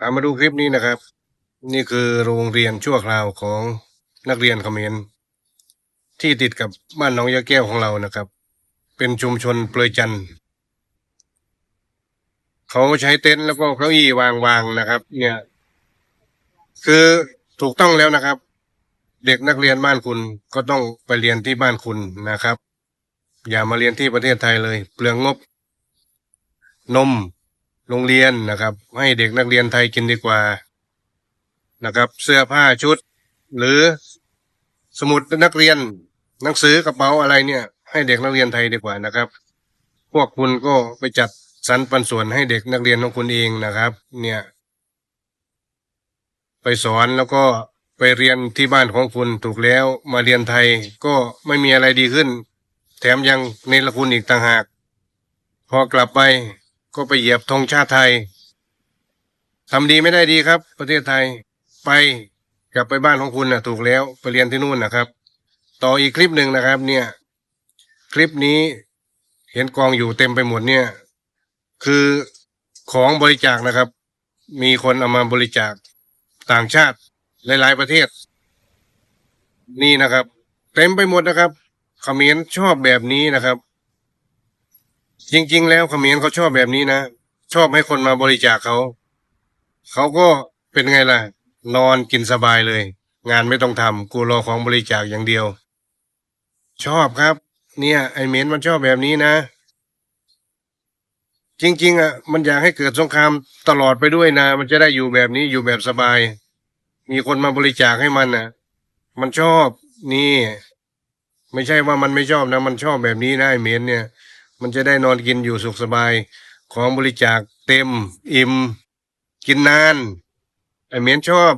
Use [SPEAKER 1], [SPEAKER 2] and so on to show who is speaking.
[SPEAKER 1] อ่ามาดูคลิปนี้นะครับ นี่คือโรงเรียนชั่วคราวของนักเรียนเขมรที่ติดกับบ้านหนองยาแก้วของเรานะครับ เป็นชุมชนเปลือยจันทร์เขาใช้เต็นท์แล้วก็เก้าอี้วางวางๆนะครับ เนี่ย คือถูกต้องแล้วนะครับ เด็กนักเรียนบ้านคุณก็ต้องไปเรียนที่บ้านคุณนะครับ อย่ามาเรียนที่ประเทศไทยเลย เปลืองงบ นม โรงเรียนนะครับ ให้เด็กนักเรียนไทยกินดีกว่านะครับ เสื้อผ้าชุด หรือสมุดนักเรียนหนังสือกระเป๋าอะไรเนี่ย ให้เด็กนักเรียนไทยดีกว่านะครับ พวกคุณก็ไปจัดสรรปันส่วนให้เด็กนักเรียนของคุณเองนะครับ เนี่ย ไปสอนแล้วก็ไปเรียนที่บ้านของคุณถูกแล้วมาเรียนไทยก็ไม่มีอะไรดีขึ้น แถมยังเนรคุณอีกต่างหาก พอกลับไป ก็ไปเหยียบธงชาติไทยทำดีไม่ได้ดีครับ ประเทศไทยไปกลับไปบ้านของคุณนะถูกแล้วไปเรียนที่นู่นนะครับ ต่ออีกคลิปหนึ่งนะครับ เนี่ย คลิปนี้เห็นกองอยู่เต็มไปหมดเนี่ย คือของบริจาคนะครับ มีคนเอามาบริจาคต่างชาติหลายๆประเทศ นี่นะครับ เต็มไปหมดนะครับเขมรชอบแบบนี้นะครับ จริง ๆ แล้วเขมรเขาชอบแบบนี้นะ ชอบให้คนมาบริจาคเขา เขาก็เป็นไงล่ะ นอนกินสบายเลย งานไม่ต้องทำกูรอของบริจาคอย่างเดียว ชอบครับ เนี่ย ไอเมนมันชอบแบบนี้นะ จริง ๆ อะ มันอยากให้เกิดสงครามตลอดไปด้วยนะ มันจะได้อยู่แบบนี้อยู่แบบสบาย มีคนมาบริจาคให้มันนะมันชอบนี่ ไม่ใช่ว่ามันไม่ชอบนะ มันชอบแบบนี้นะไอเมนเนี่ย มันจะได้นอนกินอยู่สุขสบาย ของบริจาคเต็ม อิ่ม กินนานไอเมียนชอบ